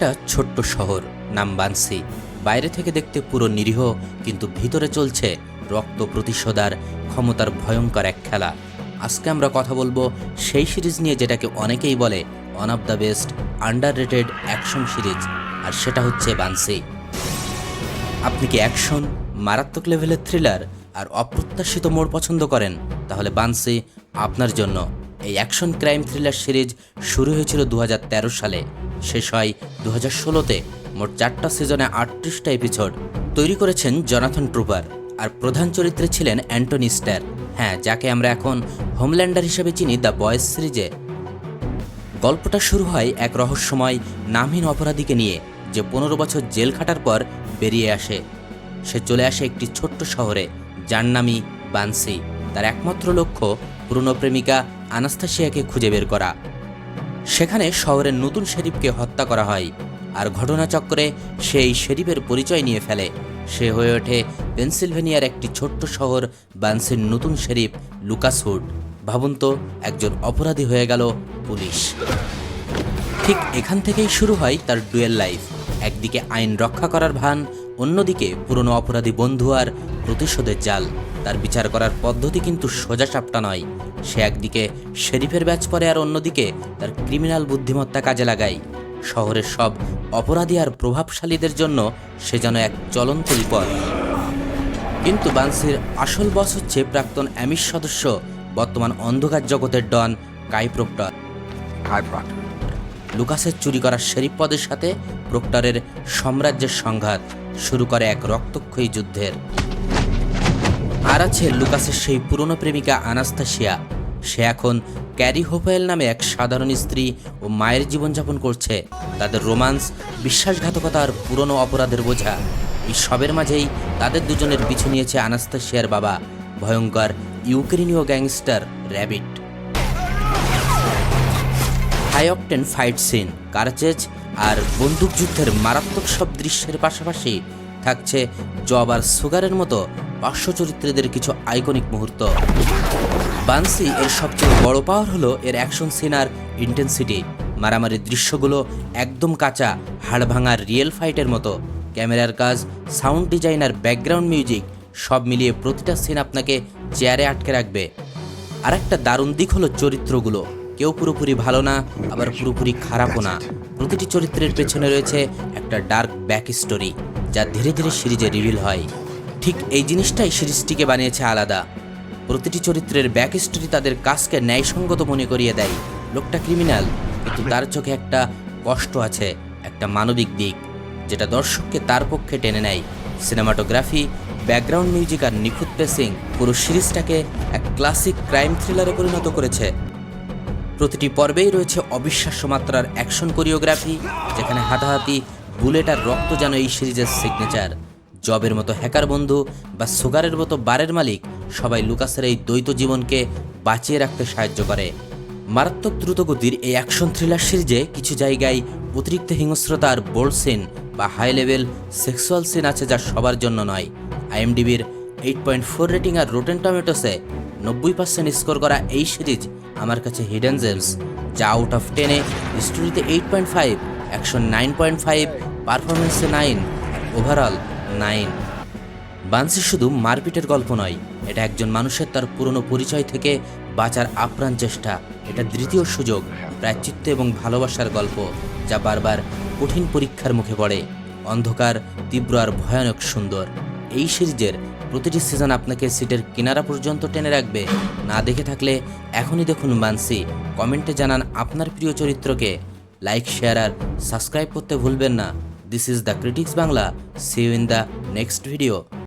একটা ছোট্ট শহর, নাম বানসি। বাইরে থেকে দেখতে পুরো নিরীহ, কিন্তু ভিতরে চলছে রক্ত প্রতিশোধার ক্ষমতার ভয়ঙ্কর এক খেলা। আজকে আমরা কথা বলব সেই সিরিজ নিয়ে যেটাকে অনেকেই বলে one of the best underrated action series, আর সেটা হচ্ছে বানসি। আপনি কি অ্যাকশন মারাত্মক লেভেলের থ্রিলার আর অপ্রত্যাশিত মোড় পছন্দ করেন? তাহলে বানসি আপনার জন্য। এই অ্যাকশন ক্রাইম থ্রিলার সিরিজ শুরু হয়েছিল দু হাজার তেরো সালে। শেষ হয় দু হাজার ষোলোতে, মোট চারটা সিজনে আটত্রিশটা এপিসোড তৈরি করেছেন জনাথন ট্রুপার আর প্রধান চরিত্রে ছিলেন অ্যান্টনি স্টার। হ্যাঁ যাকে আমরা এখন হোমল্যান্ডার হিসেবে চিনি দ্য বয়েজ সিরিজে। গল্পটা শুরু হয় এক রহস্যময়, নামহীন অপরাধীকে নিয়ে, যে পনেরো বছর জেল খাটার পর বেরিয়ে আসে। সে চলে আসে একটি ছোট্ট শহরে, যার নামই বানসি। তার একমাত্র লক্ষ্য পুরনো প্রেমিকা আনাস্তাসিয়াকে খুঁজে বের করা। সেখানে শহরের নতুন শেরিফকে হত্যা করা হয় আর ঘটনাচক্রে সেই শেরিফের পরিচয় নিয়ে ফেলে। সে হয়ে ওঠে পেনসিলভেনিয়ার একটি ছোট্ট শহর বানসির নতুন শেরিফ লুকাসহুড ভাবুন তো, একজন অপরাধী হয়ে গেল পুলিশ। ঠিক এখান থেকেই শুরু হয় তার ডুয়েল লাইফ। একদিকে আইন রক্ষা করার ভান, অন্যদিকে পুরনো অপরাধী বন্ধু আর প্রতিশোধের জাল। তার বিচার করার পদ্ধতি কিন্তু সোজা সাপটা নয়। সে একদিকে শেরিফের ব্যাচ পরে আর অন্যদিকে তার ক্রিমিনাল বুদ্ধিমত্তা কাজে লাগায়। শহরের সব অপরাধী আর প্রভাবশালীদের জন্য সে যেন এক চলন্ত বিপদ কিন্তু বান্সির আসল বস হচ্ছে প্রাক্তন অ্যামিস সদস্য, বর্তমান অন্ধকার জগতের ডন কাই প্রক্টর লুকাসের চুরি করা শেরিফ পদের সাথে প্রক্টরের সাম্রাজ্যের সংঘাত শুরু করে এক রক্তক্ষয়ী যুদ্ধের। আর আছে লুকাসের সেই পুরনো প্রেমিকা আনাস্তাসিয়া সে এখন ক্যারি হোপেল নামে এক সাধারণ স্ত্রী ও মায়ের জীবনযাপন করছে। তাদের রোমান্স বিশ্বাসঘাতকতা আর পুরনো অপরাধের বোঝা। এই সবের মাঝেই তাদের দুজনের পিছু নিয়েছে আনাস্তাসিয়ার বাবা, ভয়ঙ্কর ইউক্রেনীয় gangster Rabbit. High octane fight scene car chase আর বন্দুকযুদ্ধের মারাত্মক সব দৃশ্যের পাশাপাশি থাকছে জব আর সুগারের মতো পার্শ্ব চরিত্রদের কিছু আইকনিক মুহূর্ত। বানসি এর সবচেয়ে বড় পাওয়ার হলো এর অ্যাকশন সিন আর ইন্টেন্সিটি। মারামারির দৃশ্যগুলো একদম কাঁচা হাড় ভাঙা রিয়েল ফাইটের মতো। ক্যামেরার কাজ, সাউন্ড ডিজাইন আর ব্যাকগ্রাউন্ড মিউজিক সব মিলিয়ে প্রতিটা সিন আপনাকে চেয়ারে আটকে রাখবে। আর একটা দারুণ দিক হলো চরিত্রগুলো। কেউ পুরোপুরি ভালো না, আবার পুরোপুরি খারাপও না। প্রতিটি চরিত্রের পেছনে রয়েছে একটা ডার্ক ব্যাক স্টোরি যা ধীরে ধীরে সিরিজে রিভিল হয়। ঠিক এই জিনিসটাই সিরিজটিকে বানিয়েছে আলাদা। প্রতিটি চরিত্রের ব্যাক স্টোরি তাদের কাজকে ন্যায়সঙ্গত মনে করিয়ে দেয়। লোকটা ক্রিমিনাল কিন্তু তার চোখে একটা কষ্ট আছে, একটা মানবিক দিক, যেটা দর্শককে তার পক্ষে টেনে নেয়। সিনেমাটোগ্রাফি ব্যাকগ্রাউন্ড মিউজিক আর নিখুঁত পেসিং পুরো সিরিজটাকে এক ক্লাসিক ক্রাইম থ্রিলারে পরিণত করেছে। প্রতিটি পর্বেই রয়েছে অবিশ্বাস্য মাত্রার অ্যাকশন কোরিওগ্রাফি যেখানে হাতাহাতি বুলেট আর রক্ত যেন এই সিরিজের সিগনেচার জবের মতো হ্যাকার বন্ধু বা সুগারের মতো বারের মালিক সবাই লুকাসের এই দ্বৈত জীবনকে বাঁচিয়ে রাখতে সাহায্য করে। মারাত্মক দ্রুতগতির এই অ্যাকশন থ্রিলার সিরিজে কিছু জায়গায় অতিরিক্ত হিংস্রতা আর বোল্ড সিন বা হাই লেভেল সেক্সুয়াল সিন আছে যা সবার জন্য নয়। আইএমডিবির এইট পয়েন্ট ফোর রেটিং আর রোটেন টমেটোসে নব্বই পার্সেন্ট স্কোর করা এই সিরিজ আমার কাছে হিডেন জেমস যা আউট অফ টেনে স্টোরিতে eight point five action nine point five পারফরমেন্সে nine overall nine Banshee শুধু মারপিটের গল্প নয়, এটা একজন মানুষের তার পুরনো পরিচয় থেকে বাঁচার আপ্রাণ চেষ্টা। এটা দ্বিতীয় সুযোগ প্রায়চিত্ত এবং ভালোবাসার গল্প, যা বারবার কঠিন পরীক্ষার মুখে পড়ে। অন্ধকার, তীব্র আর ভয়ানক সুন্দর। এই সিরিজের প্রতিটি সিজন আপনাকে সিটের কিনারা পর্যন্ত টেনে রাখবে। না দেখে থাকলে এখনই দেখুন মানসি কমেন্টে জানান আপনার প্রিয় চরিত্রকে। লাইক শেয়ার আর সাবস্ক্রাইব করতে ভুলবেন না। This is the critics Bangla see you in the next video